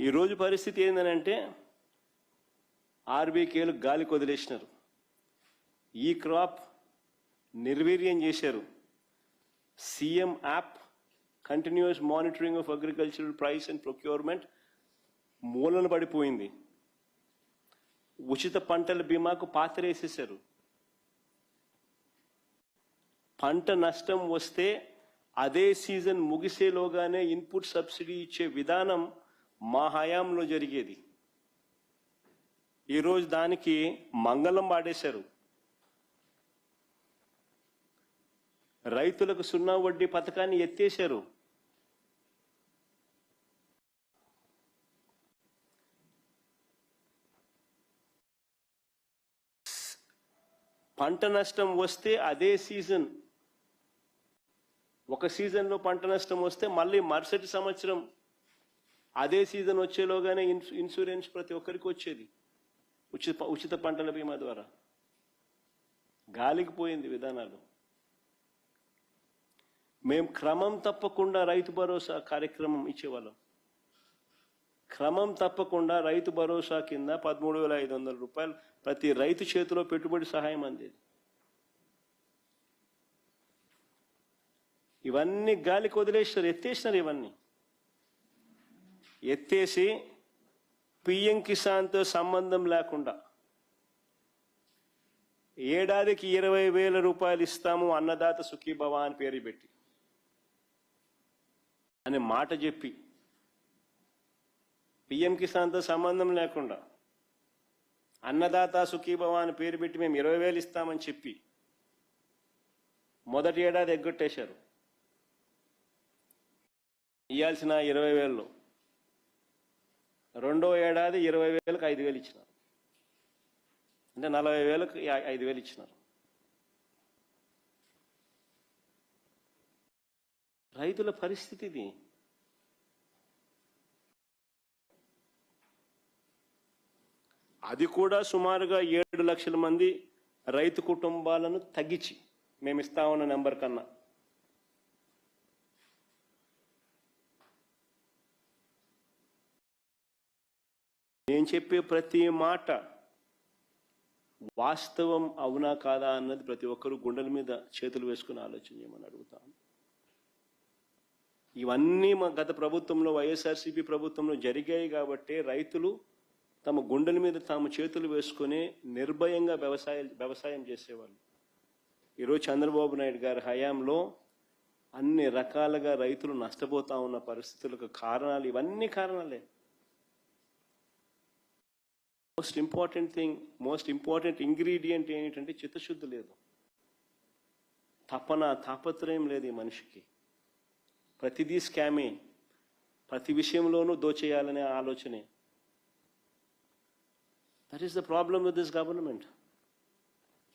ఈరోజు పరిస్థితి ఏంటంటే ఆర్బీకేలు గాలి కొదిలేసినారు. ఈ క్రాప్ నిర్వీర్యం చేశారు. CM app continuous monitoring of agricultural price and procurement మూలన పడిపోయింది. ఉచిత పంటల బీమాకు పాతరేసేశారు. పంట నష్టం వస్తే అదే సీజన్ ముగిసేలోగానే ఇన్పుట్ సబ్సిడీ ఇచ్చే విధానం మా హయాంలో జరిగేది. ఈరోజు దానికి మంగళం పాడేశారు రైతులకు సున్నా వడ్డీ పథకాన్ని ఎత్తేశారు. పంట నష్టం వస్తే అదే సీజన్. ఒక సీజన్లో పంట నష్టం వస్తే మళ్ళీ మరుసటి సంవత్సరం అదే సీజన్ వచ్చేలోగానే ఇన్సూరెన్స్ ప్రతి ఒక్కరికి వచ్చేది. ఉచిత ఉచిత పంటల బీమా ద్వారా. గాలికి పోయింది విధానాలు. మేము క్రమం తప్పకుండా రైతు భరోసా కార్యక్రమం ఇచ్చేవాళ్ళం. క్రమం తప్పకుండా రైతు భరోసా కింద పదమూడు వేల ఐదు వందల రూపాయలు ప్రతి రైతు చేతిలో పెట్టుబడి సహాయం అందేది. ఇవన్నీ గాలికి వదిలేసినారు ఎత్తేసినారు ఇవన్నీ. ఎత్తేసి పిఎం కిసాన్తో సంబంధం లేకుండా ఏడాదికి ఇరవై వేల రూపాయలు ఇస్తాము అన్నదాత సుఖీభవ అని పేరు పెట్టి అనే మాట చెప్పి పిఎం కిసాన్తో సంబంధం లేకుండా అన్నదాత సుఖీభవ అని పేరు పెట్టి మేము ఇరవై వేలు ఇస్తామని చెప్పి మొదటి ఏడాది ఎగ్గొట్టేశారు. ఇవ్వాల్సిన ఇరవై వేలు రెండో ఏడాది ఇరవై వేలకు ఐదు వేలు ఇచ్చినారు. అంటే నలభై వేలకు ఐదు వేలు ఇచ్చినారు. రైతుల పరిస్థితి ఇది. అది కూడా సుమారుగా ఏడు లక్షల మంది రైతు కుటుంబాలను తగ్గించి. మేము ఇస్తా ఉన్న నెంబర్ కన్నా. నేను చెప్పే ప్రతి మాట వాస్తవం అవునా కాదా అన్నది ప్రతి ఒక్కరు గుండెల మీద చేతులు వేసుకుని ఆలోచన చేయమని అడుగుతాను ఇవన్నీ మా గత ప్రభుత్వంలో వైఎస్ఆర్సీపీ ప్రభుత్వంలో జరిగాయి కాబట్టి రైతులు తమ గుండెల మీద తాము చేతులు వేసుకొని నిర్భయంగా వ్యవసాయం వ్యవసాయం చేసేవాళ్ళు. ఈరోజు చంద్రబాబు నాయుడు గారి హయాంలో అన్ని రకాలుగా రైతులు నష్టపోతా ఉన్న పరిస్థితులకు కారణాలు ఇవన్నీ కారణాలే. Most important thing most important ingredient ఏంటంటే చిత్తశుద్ధి లేదు. తపన తాపత్రయం లేదు ఈ మనిషికి. ప్రతిదీ స్కామే. ప్రతి విషయంలోనూ దోచేయాలనే ఆలోచనే. That is the problem with this government